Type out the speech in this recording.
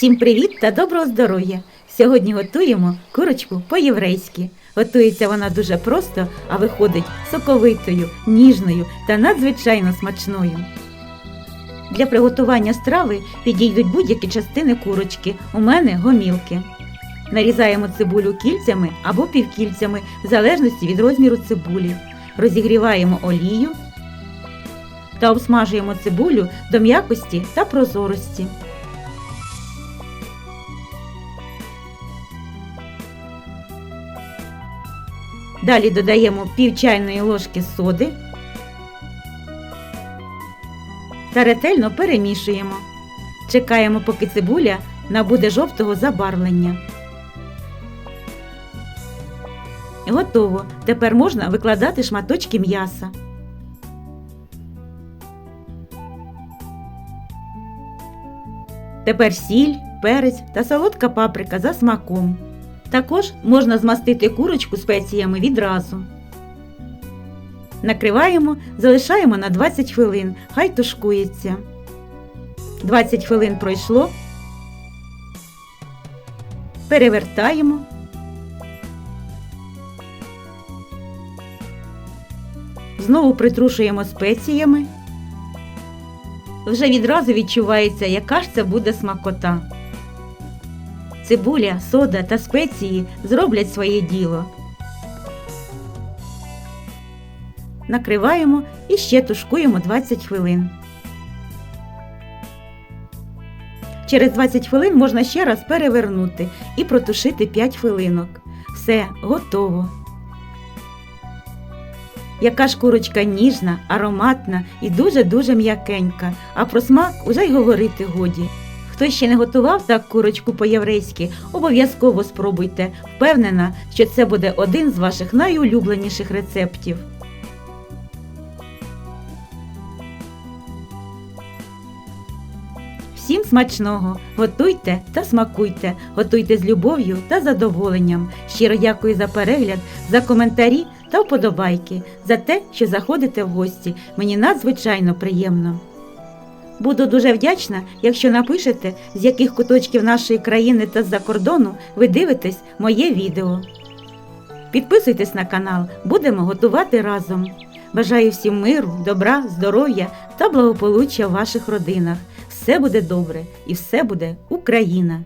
Всім привіт та доброго здоров'я! Сьогодні готуємо курочку по-єврейськи. Готується вона дуже просто, а виходить соковитою, ніжною та надзвичайно смачною. Для приготування страви підійдуть будь-які частини курочки. У мене гомілки. Нарізаємо цибулю кільцями або півкільцями, в залежності від розміру цибулі. Розігріваємо олію та обсмажуємо цибулю до м'якості та прозорості. Далі додаємо пів чайної ложки соди та ретельно перемішуємо. Чекаємо, поки цибуля набуде жовтого забарвлення. Готово. Тепер можна викладати шматочки м'яса. Тепер сіль, перець та солодка паприка за смаком. Також можна змастити курочку спеціями відразу. Накриваємо, залишаємо на 20 хвилин, хай тушкується. 20 хвилин пройшло. Перевертаємо. Знову притрушуємо спеціями. Вже відразу відчувається, яка ж це буде смакота. Цибуля, сода та спеції зроблять своє діло. Накриваємо і ще тушкуємо 20 хвилин. Через 20 хвилин можна ще раз перевернути і протушити 5 хвилинок. Все, готово. Яка ж курочка ніжна, ароматна і дуже-дуже м'якенька, а про смак уже й говорити годі. Хто ще не готував так курочку по-єврейськи, обов'язково спробуйте. Впевнена, що це буде один з ваших найулюбленіших рецептів. Всім смачного! Готуйте та смакуйте, готуйте з любов'ю та задоволенням. Щиро дякую за перегляд, за коментарі та вподобайки, за те, що заходите в гості. Мені надзвичайно приємно. Буду дуже вдячна, якщо напишете, з яких куточків нашої країни та з-за кордону ви дивитесь моє відео. Підписуйтесь на канал, будемо готувати разом. Бажаю всім миру, добра, здоров'я та благополуччя в ваших родинах. Все буде добре і все буде Україна!